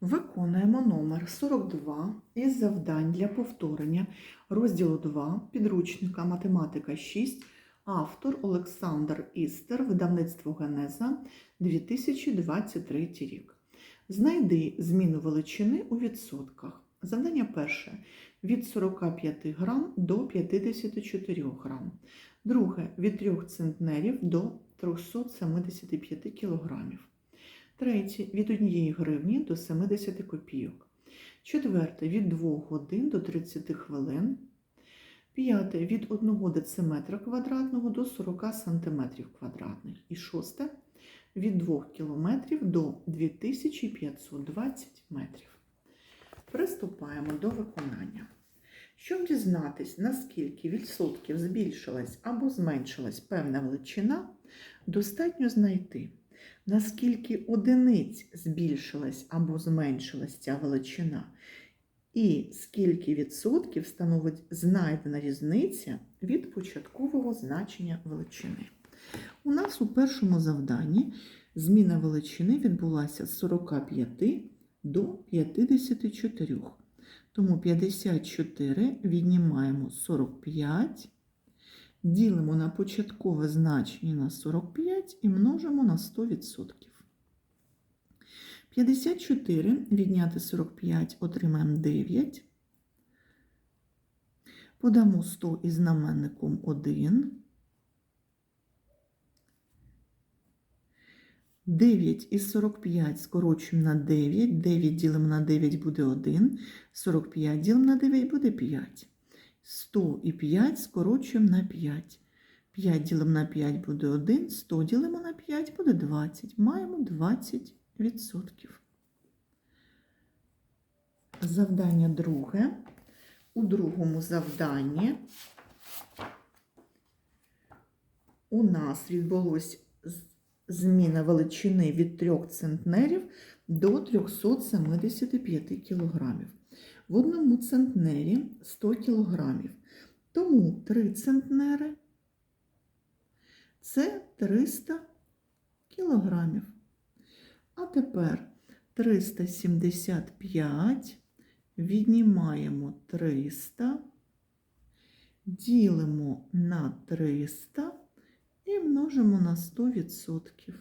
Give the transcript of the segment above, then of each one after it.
Виконуємо номер 42 із завдань для повторення розділу 2 підручника Математика 6, автор Олександр Істер, видавництво Генеза 2023 рік. Знайди зміну величини у відсотках. Завдання перше від 45 грам до 54 грам. Друге від 3 центнерів до 375 кілограмів. Третє від 1 гривні до 70 копійок. Четверте від 2 годин до 30 хвилин. П'яте від 1 дециметра квадратного до 40 сантиметрів квадратних. І шосте від 2 кілометрів до 2520 метрів. Приступаємо до виконання. Щоб дізнатись, наскільки відсотків збільшилась або зменшилась певна величина, достатньо знайти, наскільки одиниць збільшилась або зменшилась ця величина, і скільки відсотків становить знайдена різниця від початкового значення величини. У нас у першому завданні зміна величини відбулася з 45 до 54. Тому 54 віднімаємо 45, ділимо на початкове значення на 45 і множимо на 100%. 54 відняти 45 отримаємо 9. Подамо 100 із знаменником 1. 9 із 45 скорочуємо на 9. 9 ділимо на 9 буде 1. 45 ділимо на 9 буде 5. 100 і 5 скорочуємо на 5. 5 ділимо на 5 буде 1. 100 ділимо на 5 буде 20. Маємо 20%. Завдання друге. У другому завданні у нас відбулось зміна величини від 3 центнерів до 375 кг. В одному центнері 100 кг. Тому 3 центнери це 300 кг. А тепер 375 віднімаємо 300, ділимо на 300 і множимо на 100%.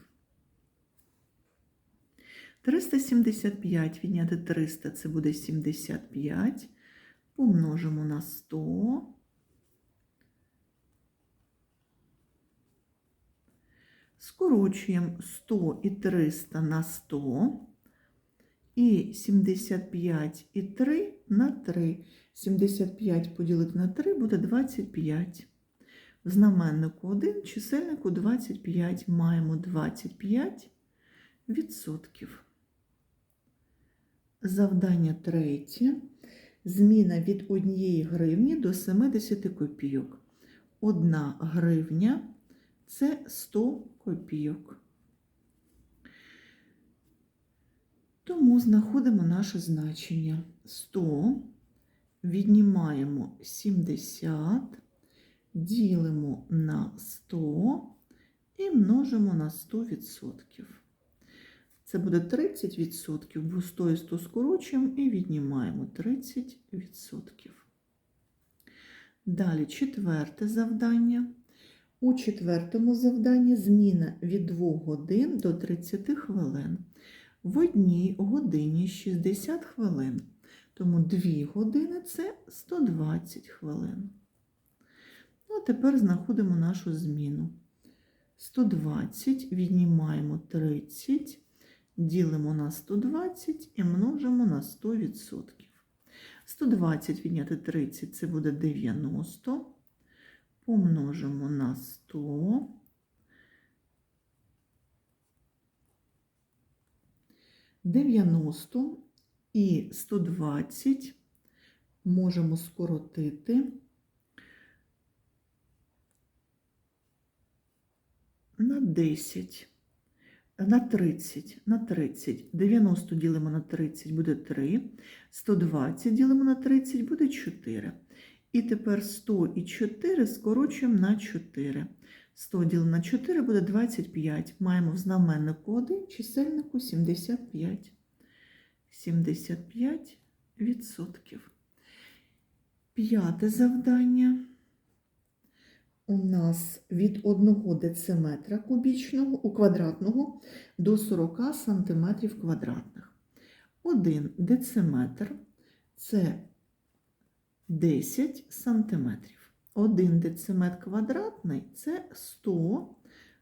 375 відняти 300 це буде 75. Помножимо на 100. Скорочуємо 100 і 300 на 100. І 75 і 3 на 3. 75 поділити на 3 буде 25. В знаменнику 1, чисельнику 25 маємо 25 відсотків. Завдання третє. Зміна від 1 гривні до 70 копійок. 1 гривня це 100 копійок. Тому знаходимо наше значення. 100 віднімаємо 70 ділимо на 100 і множимо на 100%. Це буде 30%, бо 100 і 100 скорочуємо і віднімаємо 30%. Далі четверте завдання. У четвертому завданні зміна від 2 годин до 30 хвилин. В одній годині 60 хвилин, тому 2 години це 120 хвилин. Ну, а тепер знаходимо нашу зміну. 120 віднімаємо 30, ділимо на 120 і множимо на 100%. 120 відняти 30 це буде 90. Помножимо на 100. Дев'яносто і 120 можемо скоротити на 10, на 30, на 30. 90 ділимо на 30 буде 3, 120 ділимо на 30 буде 4. І тепер 100 і 4 скорочуємо на 4. 100 ділимо на 4 буде 25. Маємо в знаменнику 1, чисельнику 75. 75%. П'яте завдання. У нас від 1 дециметра кубічного у квадратного до 40 сантиметрів квадратних. 1 дециметр це 10 сантиметрів. 1 дециметр квадратний це 100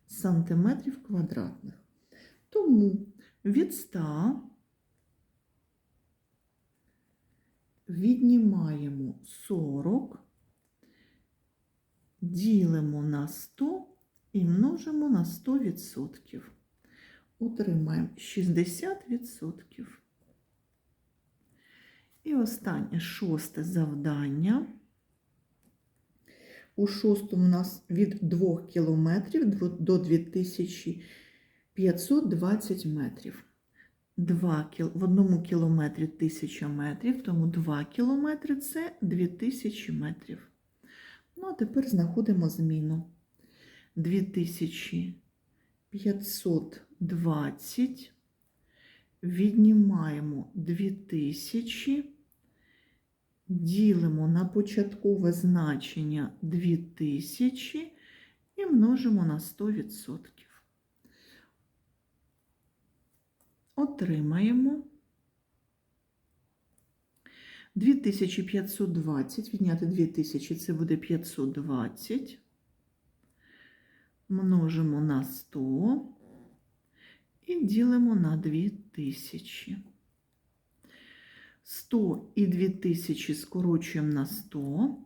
сантиметрів квадратних. Тому від 100 віднімаємо 40, ділимо на 100 і множимо на 100%. Отримаємо 60%. І останнє шосте завдання. У шостому у нас від 2 кілометрів до 2520 метрів. 2. В одному кілометрі 1000 метрів, тому 2 кілометри це 2000 метрів. Ну, а тепер знаходимо зміну. 2520 віднімаємо 2000, ділимо на початкове значення 2000 і множимо на 100%. Отримаємо 2520, відняти 2000, це буде 520. Множимо на 100 і ділимо на 2000. 100 і 2000 скорочуємо на 100.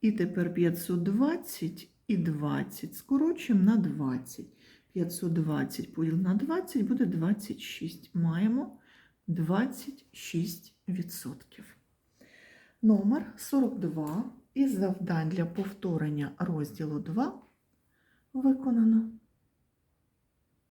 І тепер 520 і 20 скорочуємо на 20. 520 поділ на 20 буде 26. Маємо 26%. Номер 42 із завдань для повторення розділу 2 виконано.